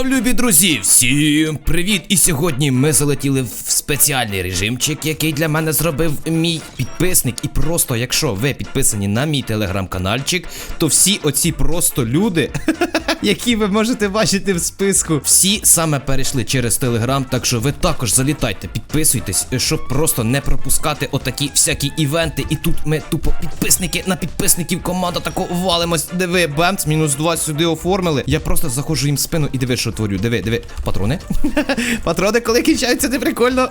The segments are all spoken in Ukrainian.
Йоу, любі друзі, всім привіт! І сьогодні ми залетіли в спеціальний режимчик, який для мене зробив мій підписник. І просто, якщо ви підписані на мій телеграм-канальчик, то всі оці просто люди, які ви можете бачити в списку, всі саме перейшли через телеграм. Так що ви також залітайте, підписуйтесь, щоб просто не пропускати отакі всякі івенти. І тут ми тупо підписники на підписників команда тако валимось. Диви, бемц, мінус 2 сюди оформили. Я просто заходжу їм спину і диви, що творю. Диви, диви. Патрони. Патрони, коли кінчаються, не прикольно.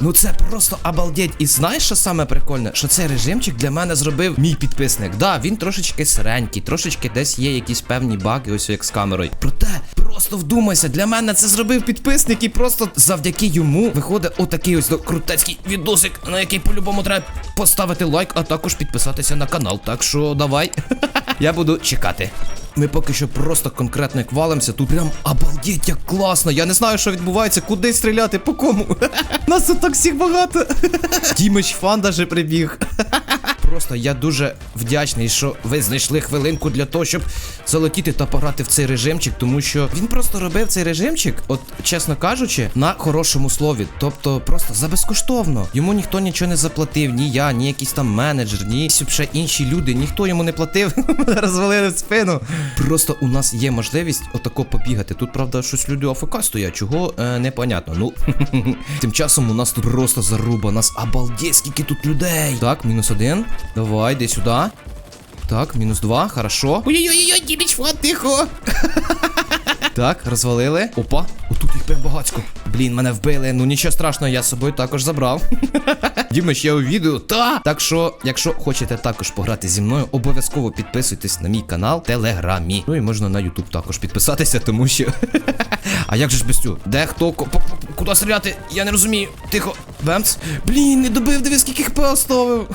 Ну це просто обалдеть. І знаєш, що саме прикольне? Що цей режимчик для мене зробив мій підписник. Да, він трошечки сиренький, трошечки десь є якісь певні баги, ось як з камерою. Проте, просто вдумайся, для мене це зробив підписник, і просто завдяки йому виходить отакий ось крутецький відосик, на який по-любому треба поставити лайк, а також підписатися на канал. Так що давай. Я буду чекати. Ми поки що просто конкретно як валимося. Тут прям обалдеть, як класно. Я не знаю, що відбувається, куди стріляти, по кому. Нас тут так всіх багато. Дімич фан даже прибіг. Просто я дуже вдячний, що ви знайшли хвилинку для того, щоб залетіти та пограти в цей режимчик, тому що він просто робив цей режимчик, от чесно кажучи, на хорошому слові. Тобто просто за безкоштовно. Йому ніхто нічого не заплатив, ні я, ні якийсь там менеджер, ні ще інші люди, ніхто йому не платив. Розвалили в спину. Просто у нас є можливість отако побігати. Тут, правда, щось люди АФК стоять, чого е, непонятно. Ну, тим часом у нас тут просто заруба, нас обалдеть, скільки тут людей. Так, мінус один. Давай, йди сюди. Так, мінус два, хорошо. Ой-ой-ой, Діміч, фан, тихо. Так, розвалили. Опа, отут їх прям багацько. Блін, мене вбили. Ну нічого страшного, я з собою також забрав. Дімич, я у відео. Та! Так що, якщо хочете також пограти зі мною, обов'язково підписуйтесь на мій канал в Телеграмі. Ну і можна на Ютуб також підписатися, тому що. А як же ж без цього? Де хто? Куди стріляти? Я не розумію. Тихо. Бемц. Блін, не добив, диви, скільки хп оставив.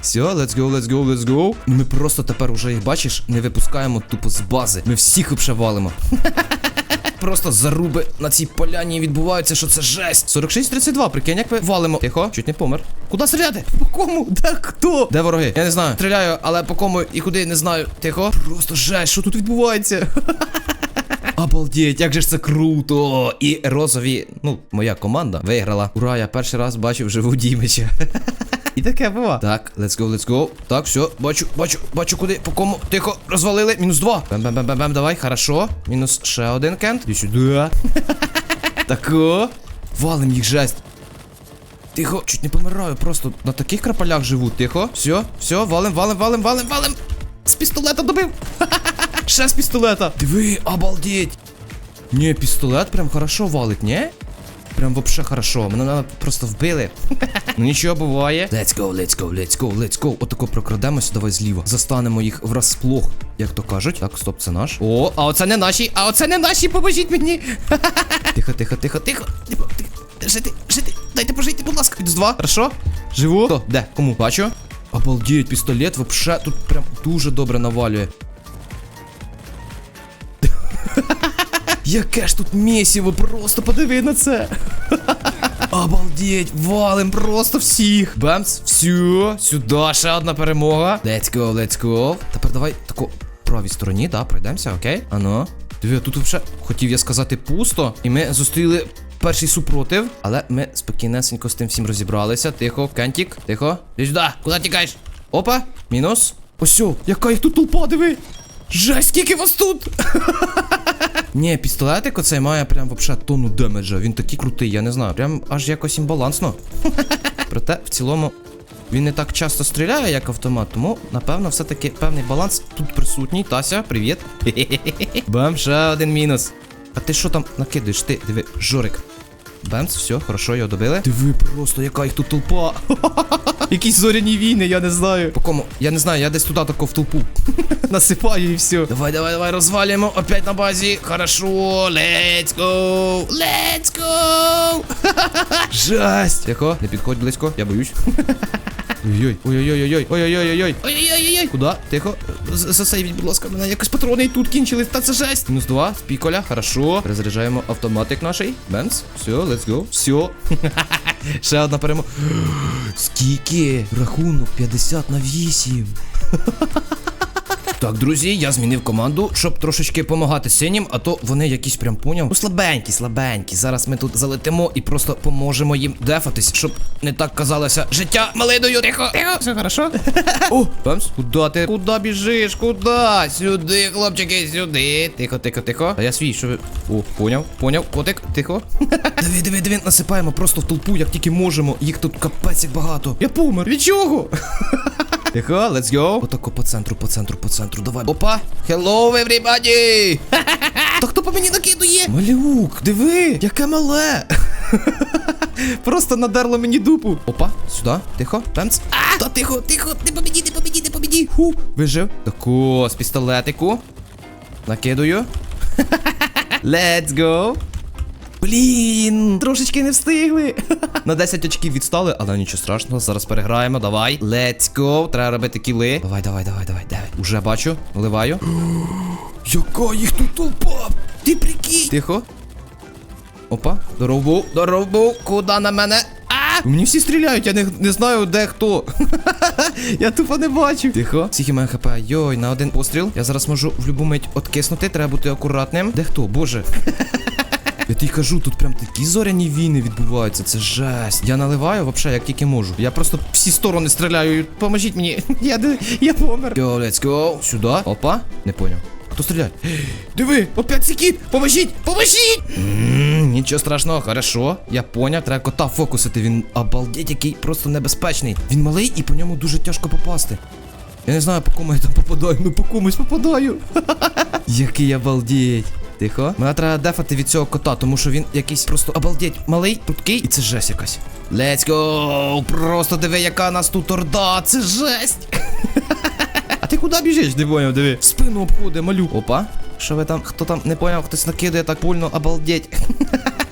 Все, let's go, let's go, let's go. Ну ми просто тепер уже їх бачиш, не випускаємо тупо з бази. Ми всіх обшавалимо. Просто заруби на цій поляні відбуваються, що це жесть. 46-32, прикинь, як ми валимо. Тихо, чуть не помер. Куди стріляти? По кому? Де хто? Де вороги? Я не знаю. Стріляю, але по кому і куди не знаю. Тихо. Просто жесть, що тут відбувається? Обалдеть, як же ж це круто! І розові, ну, моя команда виграла. Ура, я перший раз бачив живу Дімича. І таке бува. Так, let's go, let's go. Так, все, бачу, бачу, бачу, куди, по кому. Тихо, розвалили. Мінус два. Бем-бем-бем-бем, давай, хорошо. Мінус ще один кент. Іди сюди. Тако. Валим їх жесть. Тихо, чуть не помираю, просто на таких крапалях живу. Тихо. Все, все, валим, валим, валим, валим, валим. З пістолета добив. Ще з пістолета. Диви, обалдеть. Ні, пістолет прям хорошо валить, ні? Прям вообще хорошо. Мене просто вбили. ну нічого буває. Let's go, let's go, let's go, let's go. Отако прокрадемося, давай зліва. Застанемо їх врасплох, як то кажуть. Так, стоп, це наш. О, а оце не наші, а оце не наші, поможіть мені. тихо, тихо, тихо, тихо. Тихо. Жити, жити. Дайте пожити, будь ласка. Мінус два. Хорошо? Живу. Хто? Де? Кому? Бачу. Обалдеть, пістолет вообще тут прям дуже добре навалює. Яке ж тут місіво, просто подиви на це. Обалдеть, валим просто всіх. Бемс, все, сюди ще одна перемога. Let's go, let's go. Тепер давай тако правій стороні, да, пройдемося, окей? Ано. Диви, тут вже хотів я сказати пусто. І ми зустріли перший супротив, але ми спокійнесенько з тим всім розібралися. Тихо, кентік, тихо. Іди сюди, куди тікаєш? Опа, мінус. Ось, яка їх тут толпа, диви. Жесть, скільки вас тут? Ні, пістолетик оцей має прям вообще тонну демеджа. Він такий крутий, я не знаю. Прям аж якось імбалансно. Проте, в цілому, він не так часто стріляє, як автомат, тому, напевно, все-таки певний баланс тут присутній. Тася, привіт. Бам, ще один мінус. А ти що там накидаєш? Ти, диви, жорик. Бемц, все, хорошо, його добили. Диви просто, яка їх тут толпа. Якісь зоряні війни, я не знаю. По кому? Я не знаю, я десь туди тако в толпу. Насипаю і все. Давай, давай, давай, розвалюємо. Опять на базі. Хорошо, let's go. Let's go. Жесть. Тихо, не підходь близько, я боюсь. Ой-ой, ой-ой-ой-ой, ой-ой-ой-ой, ой-ой-ой-ой. Куда? Тихо. Засейвіть, будь ласка, мене якось патрони і тут кінчились. Та це жесть. Мінус два, з піколя, хорошо. Перезаряджаємо автоматик наший. Бенс. Все, let's go. Все. Ще одна перемога. Скільки? Рахунок 50 на 8. Так, друзі, я змінив команду, щоб трошечки допомагати синім, а то вони якісь прям поняв. Ну, слабенькі, слабенькі. Зараз ми тут залетимо і просто поможемо їм дефатись, щоб не так казалося життя малиною. Тихо, тихо, все хорошо. О, Пемс, куди ти? Куди біжиш? Куди? Сюди, хлопчики, сюди. Тихо, тихо, тихо. А я свій, що ви. О, поняв, поняв, котик, тихо. диви, диви, диви, насипаємо просто в толпу, як тільки можемо. Їх тут капець як багато. Я помер. Від чого? Тихо, let's go. Отако по центру, по центру, по центру. Давай. Опа! Hello, everybody! Та хто по мені накидує? Малюк, диви, яке мале. Просто надерло мені дупу. Опа, сюди, тихо, пенц. А! Та тихо, тихо, не побіді, не побіді, не побіді. Ху, вижив. Тако, з пістолетику. Накидую. Let's go. Блін, трошечки не встигли. На 10 очків відстали, але нічого страшного. Зараз переграємо. Давай. Let's go. Треба робити кіли. Давай, давай, давай, давай, давай. Уже бачу. Вливаю. Яка їх тут толпа? Ти прикинь. Тихо. Опа, здоров був. Куда на мене? А! Мені всі стріляють, я не, не знаю, де хто. я тупо не бачу. Тихо. Скільки має хп? Йой, на один постріл. Я зараз можу в любу мить откиснути, треба бути акуратним. Де хто? Боже. Я тобі кажу, тут прям такі зоряні війни відбуваються, це жесть. Я наливаю вообще, як тільки можу. Я просто всі сторони стріляю. Поможіть мені. Я я помер. Yo, let's go. Сюди. Опа. Не поняв. Хто стріляє? Диви, опять секіт! Поможіть! Поможіть! Нічого страшного, хорошо. Я поняв, треба кота фокусити. Він обалдеть, який просто небезпечний. Він малий і по ньому дуже тяжко попасти. Я не знаю, по кому я там попадаю, ну по комусь попадаю. Який обалдеть. Тихо. Мене треба дефати від цього кота, тому що він якийсь просто обалдеть малий, прудкий, і це жесть якась. Let's go! Просто диви, яка нас тут орда, це жесть! А ти куди біжиш? Не поняв, диви. Спину обходи, малю. Опа. Що ви там? Хто там не поняв, хтось накидає так больно, обалдеть.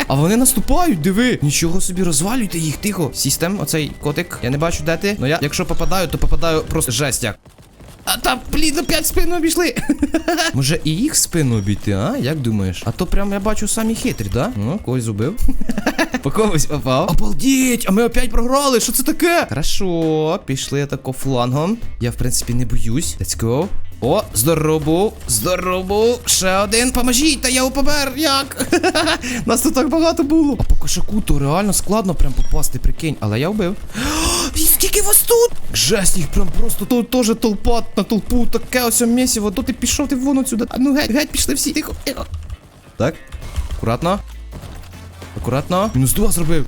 А вони наступають, диви. Нічого собі, розвалюйте їх, тихо. Систем, оцей котик. Я не бачу, де ти. Ну я, якщо попадаю, то попадаю просто жесть як. А та блін, опять спину обійшли. Може і їх спину обійти, а? Як думаєш? А то прям я бачу самі хитрі, да? Ну, когось зубив. По когось попав. Обалдіть, а ми опять програли. Що це таке? Хорошо, пішли тако флангом. Я, в принципі, не боюсь. Let's go. О, здорову, здорову. Ще один. Поможіть, та я упомер. Як? Нас тут так багато було. А по кошаку то реально складно прям попасти, прикинь. Але я вбив. І скільки вас тут? Жесть, їх прям просто тут теж толпа на толпу, таке ось місіво. То ти пішов ти вон отсюда. А ну геть, геть, пішли всі. Тихо, тихо. Так. Акуратно. Акуратно. Мінус два зробив.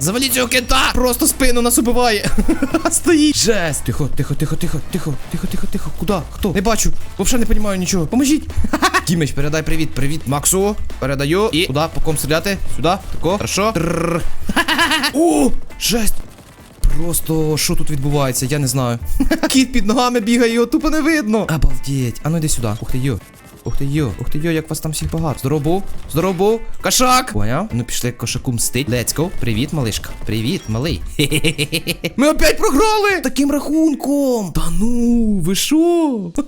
Заваліть цього кита! Просто спину нас убиває. Стоїть. Жесть. Тихо, тихо, тихо, тихо, тихо, тихо, тихо, тихо. Куда? Хто? Не бачу. Вообще не розумію нічого. Поможіть. Дімич, передай привіт. Привіт, Максу. Передаю. І куди? По ком стріляти? Сюди. Тако. Хорошо. О! Жесть. Просто що тут відбувається, я не знаю. Кіт під ногами бігає, його тупо не видно. Обалдеть. А ну йди сюди. Ух ти йо. Ух ти йо, ух ти йо, як вас там всіх багато. Здоров був, здоров був. Кошак! Поняв? Ну пішли кошаку мстить. Let's go. Привіт, малишка. Привіт, малий. Ми опять програли! Таким рахунком. Та ну, ви що?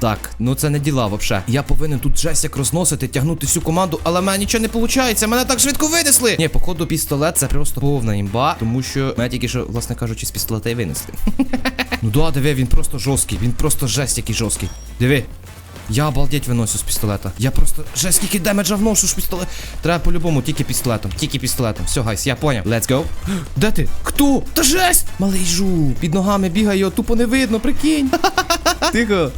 Так, ну це не діла вообще. Я повинен тут як розносити, тягнути всю команду, але в мене нічого не виходить. Мене так швидко винесли. Ні, походу, пістолет це просто повна імба, тому що мене тільки що, власне кажучи, з пістолета і винесли. ну да, диви, він просто жорсткий, він просто жесть який жорсткий. Диви. Я обалдеть виносю з пістолета. Я просто жесть скільки демеджа вношу з пістолет. Треба по-любому тільки пістолетом. Тільки пістолетом. Все, гайс, я поняв. Let's go. Де ти? Хто? Та жесть! Малий жу. Під ногами бігає, його тупо не видно, прикинь. Тихо.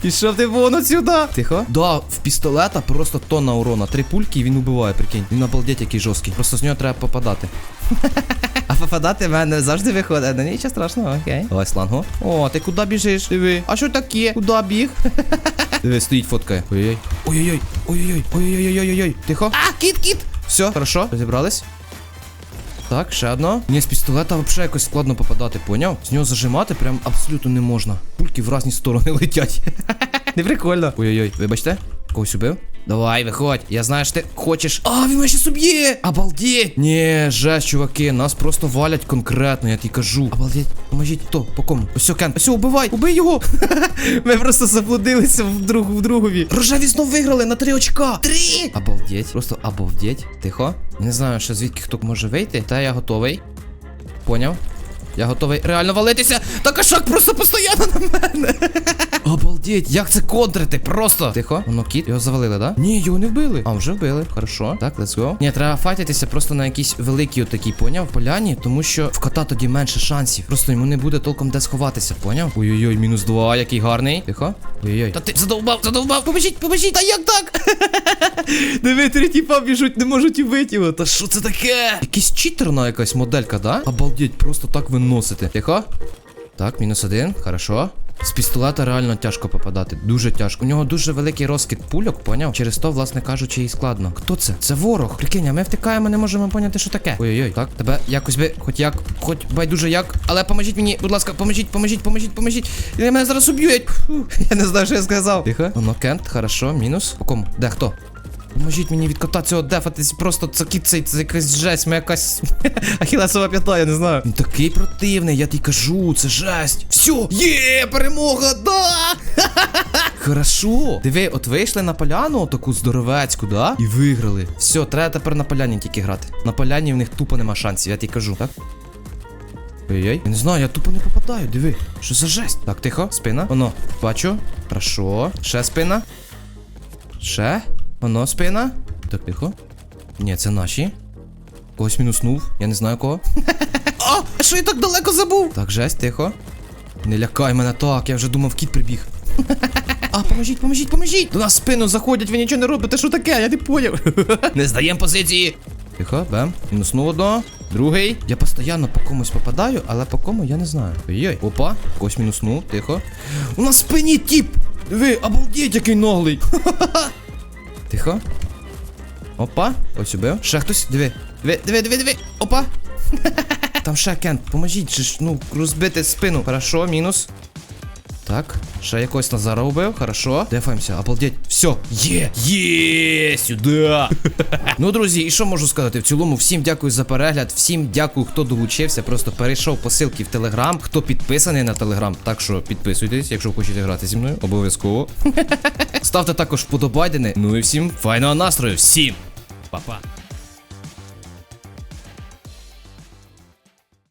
Пішов ти вон отсюда. Тихо. Да, в пістолета просто тонна урона. Три пульки і він убиває, прикинь. Він обалдеть який жорсткий. Просто з нього треба попадати. А попадати в мене завжди виходить. Ну нічого страшного, окей. Давай слангу. О, ти куди біжиш? Диви. А що таке? Куди біг? Диви, стоїть фоткає. Ой-ой. Ой-ой-ой. Ой-ой-ой. Ой-ой-ой-ой-ой. Тихо. А, кіт, кіт. Все, хорошо. Розібрались. Так, ще одно. Мені з пістолета взагалі якось складно попадати, поняв? З нього зажимати прям абсолютно не можна. Пульки в різні сторони летять. Не прикольно. Ой-ой-ой, вибачте. Когось убив? Давай, виходь. Я знаю, що ти хочеш. А, він мене щас уб'є! Обалдеть! Ні, жесть, чуваки, нас просто валять конкретно, я тобі кажу. Обалдеть, поможіть. Хто? По кому? Ось Кен. Ось, убивай! Убий його! Ми просто заблудилися в друг в другові. Рожеві знов виграли на три очка. Три! Обалдеть, просто обалдеть. Тихо. Не знаю, ще звідки хто може вийти. Та я готовий. Поняв? Я готовий реально валитися. Та кошак просто постійно на мене. Обалдеть, як це контрити? Просто. Тихо, воно кіт, його завалили, да? Ні, його не вбили. А, вже вбили. Хорошо. Так, let's go. Ні, треба файтитися просто на якійсь великій отакій, поняв, поляні, тому що в кота тоді менше шансів. Просто йому не буде толком де сховатися, поняв? Ой-ой-ой, мінус два, який гарний. Тихо. Ой-ой. Та ти задовбав, задовбав, поможіть, поможіть, та як так? Диви, три тіпа біжуть, не можуть і вбити його. Та що це таке? Якийсь читерна якась моделька, да? Обалдеть, просто так виносити. Тихо. Так, мінус один, хорошо. З пістолета реально тяжко попадати, дуже тяжко. У нього дуже великий розкид пульок, поняв? Через то, власне кажучи, і складно. Хто це? Це ворог. Прикинь, а ми втикаємо, не можемо поняти, що таке. Ой-ой-ой, так, тебе якось би, хоч як, хоч байдуже як. Але поможіть мені, будь ласка, поможіть, поможіть, поможіть, поможіть. Я мене зараз уб'ють. Я не знаю, що я сказав. Тихо. Воно кент, хорошо, мінус. По кому? Де хто? Поможіть мені від кота цього дефатись, просто це кіт це якась жесть, моя якась ахілесова п'ята, я не знаю. Він такий противний, я тобі кажу, це жесть. Все, є, перемога, да! Хорошо. Диви, от вийшли на поляну, таку здоровецьку, да? І виграли. Все, треба тепер на поляні тільки грати. На поляні в них тупо нема шансів, я тобі кажу, так? Ой-ой, я не знаю, я тупо не попадаю, диви. Що за жесть? Так, тихо, спина. Воно, бачу. Хорошо. Ще спина. Ще. Воно спина. Так, тихо. Ні, це наші. Когось мінуснув, я не знаю кого. А, а що я так далеко забув? Так, жесть, тихо. Не лякай мене так, я вже думав, кіт прибіг. А, поможіть, поможіть, поможіть! До нас спину заходять, ви нічого не робите, що таке? Я не поняв. Не здаємо позиції. Тихо, бем. Мінуснув одного. Другий. Я постійно по комусь попадаю, але по кому я не знаю. Ой-ой. Опа, когось мінуснув, тихо. У нас спині тіп! Диви, обалдеть, який наглий. Тихо. Опа, ось убив. Ще хтось. Диви. Диви, диви, диви, диви. Опа. Там ще Кент, поможіть же ж, ну, розбити спину. Хорошо, мінус. Так, ще якогось Назара убив, хорошо. Дефаємося, обалдеть. Все, є, є, сюди. ну, друзі, і що можу сказати? В цілому, всім дякую за перегляд, всім дякую, хто долучився. Просто перейшов по ссылки в Телеграм, хто підписаний на Телеграм. Так що підписуйтесь, якщо хочете грати зі мною, обов'язково. Ставте також вподобайдени. Ну і всім файного настрою, всім. Па-па.